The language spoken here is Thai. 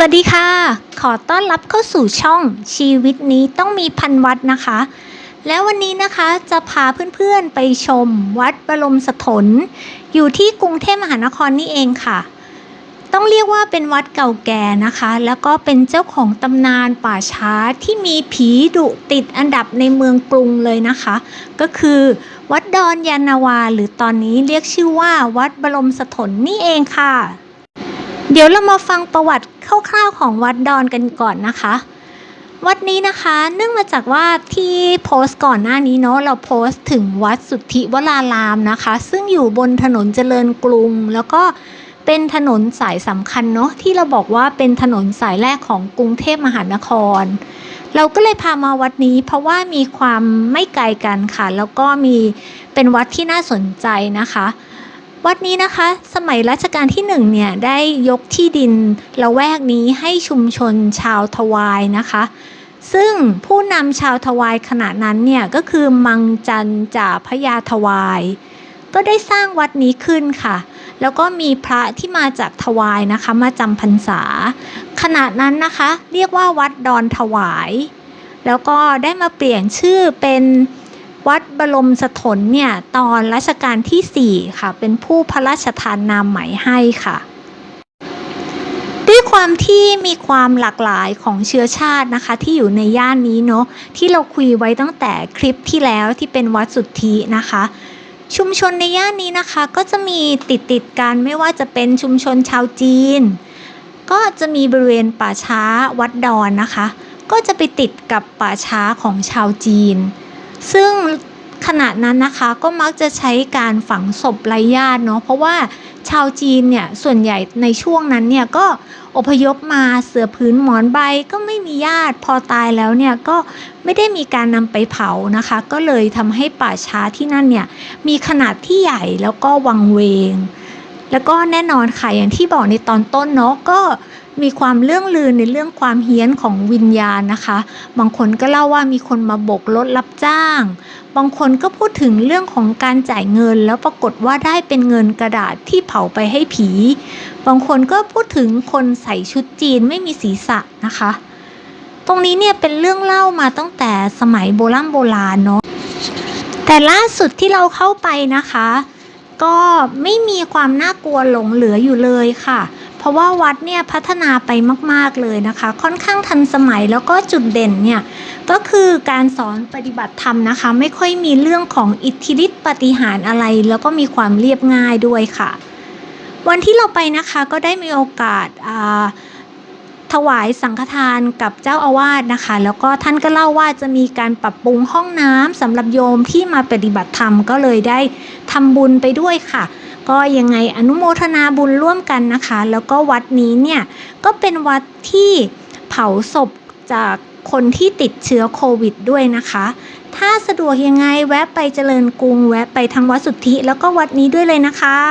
สวัสดีค่ะ ขอต้อนรับเข้าสู่ช่องชีวิตนี้ต้องมีพันวัดนะคะ แล้ววันนี้นะคะจะพาเพื่อนๆไปชมวัดบรมสถน อยู่ที่กรุงเทพมหานครนี่เองค่ะ ต้องเรียกว่าเป็นวัดเก่าแก่นะคะ แล้วก็เป็นเจ้าของตำนานป่าช้าที่มีผีดุติดอันดับในเมืองกรุงเลยนะคะ ก็คือวัดดอนยานาวา หรือตอนนี้เรียกชื่อว่าวัดบรมสถนนี่เองค่ะเดี๋ยวเรามาฟังประวัติ คร่าวๆของวัดดอนกันก่อนนะคะ วัดนี้นะคะ เนื่องมาจากว่าที่โพสต์ก่อนหน้านี้เนาะเราโพสต์ถึงวัดสุทธิวรารามนะคะ ซึ่งอยู่บนถนนเจริญกรุง แล้วก็เป็นถนนสายสำคัญเนาะที่เราบอกว่าเป็นถนนสายแรกของกรุงเทพมหานคร เราก็เลยพามาวัดนี้ เพราะว่ามีความไม่ไกลกันค่ะ แล้วก็มีเป็นวัดที่น่าสนใจนะคะ วัดนี้นะคะ สมัยรัชกาลที่หนึ่งเนี่ยได้ยกที่ดินละแวกนี้ให้ชุมชนชาวทวายนะคะ ซึ่งผู้นำชาวทวายขณะนั้นเนี่ยก็คือมังจันจ่าพระยาทวาย ก็ได้สร้างวัดนี้ขึ้นค่ะ แล้วก็มีพระที่มาจากทวายนะคะ มาจำพรรษา ขณะนั้นนะคะ เรียกว่าวัดดอนถวาย แล้วก็ได้มาเปลี่ยนชื่อเป็น วัดบรมสถนเนี่ยตอนรัชกาลที่ 4 ค่ะ เป็นผู้พระราชทานนามใหม่ให้ค่ะ ด้วยความที่มีความหลากหลายของเชื้อชาตินะคะ ที่อยู่ในย่านนี้เนาะที่เราคุยไว้ตั้งแต่คลิปที่แล้วที่เป็นวัดสุทธินะคะชุมชนในย่านนี้นะคะก็จะมีติดติดกันไม่ว่าจะเป็นชุมชนชาวจีน ก็จะมีบริเวณป่าช้าวัดดอนนะคะ ก็จะไปติดกับป่าช้าของชาวจีน ซึ่งขณะนั้นนะคะก็มักจะใช้การฝังศพไร้ญาติเนาะเพราะว่าชาวจีนเนี่ยส่วนใหญ่ในช่วงนั้นเนี่ยก็อพยพมาเสือพื้นหมอนใบก็ไม่มีญาติพอตายแล้วเนี่ยก็ไม่ได้มีการนำไปเผานะคะ ก็เลยทำให้ป่าช้าที่นั่นเนี่ยมีขนาดที่ใหญ่แล้วก็วังเวง แล้วก็แน่นอนค่ะอย่างที่บอกในตอนต้นเนาะก็มีความเรื่องลือในเรื่องความเฮี้ยนของวิญญาณนะคะ บางคนก็เล่าว่ามีคนมาบกรถรับจ้าง บางคนก็พูดถึงเรื่องของการจ่ายเงิน แล้วปรากฏว่าได้เป็นเงินกระดาษที่เผาไปให้ผี บางคนก็พูดถึงคนใส่ชุดจีนไม่มีศีรษะนะคะ ตรงนี้เนี่ยเป็นเรื่องเล่ามาตั้งแต่สมัยโบราณโบราณเนาะ แต่ล่าสุดที่เราเข้าไปนะคะ ก็ไม่มีความน่ากลัวหลงเหลืออยู่เลยค่ะ เพราะว่าวัดเนี่ยพัฒนาไปมากๆเลยนะคะ ค่อนข้างทันสมัยแล้วก็จุดเด่นเนี่ยก็คือการสอนปฏิบัติธรรมนะคะ ไม่ค่อยมีเรื่องของอิทธิฤทธิปฏิหารอะไร แล้วก็มีความเรียบง่ายด้วยค่ะ วันที่เราไปนะคะก็ได้มีโอกาสอ่า ถวายสังฆทานกับเจ้าอาวาสนะคะ แล้วก็ท่านก็เล่าว่าจะมีการปรับปรุงห้องน้ำสำหรับโยมที่มาปฏิบัติธรรมก็เลยได้ทำบุญไปด้วยค่ะ ก็ยังไงอนุโมทนาบุญร่วมกันนะคะ แล้วก็วัดนี้เนี่ยก็เป็นวัดที่เผาศพจากคนที่ติดเชื้อโควิดด้วยนะคะ ถ้าสะดวกยังไงแวะไปเจริญกรุง แวะไปทางวัดสุทธิ แล้วก็วัดนี้ด้วยเลยนะคะ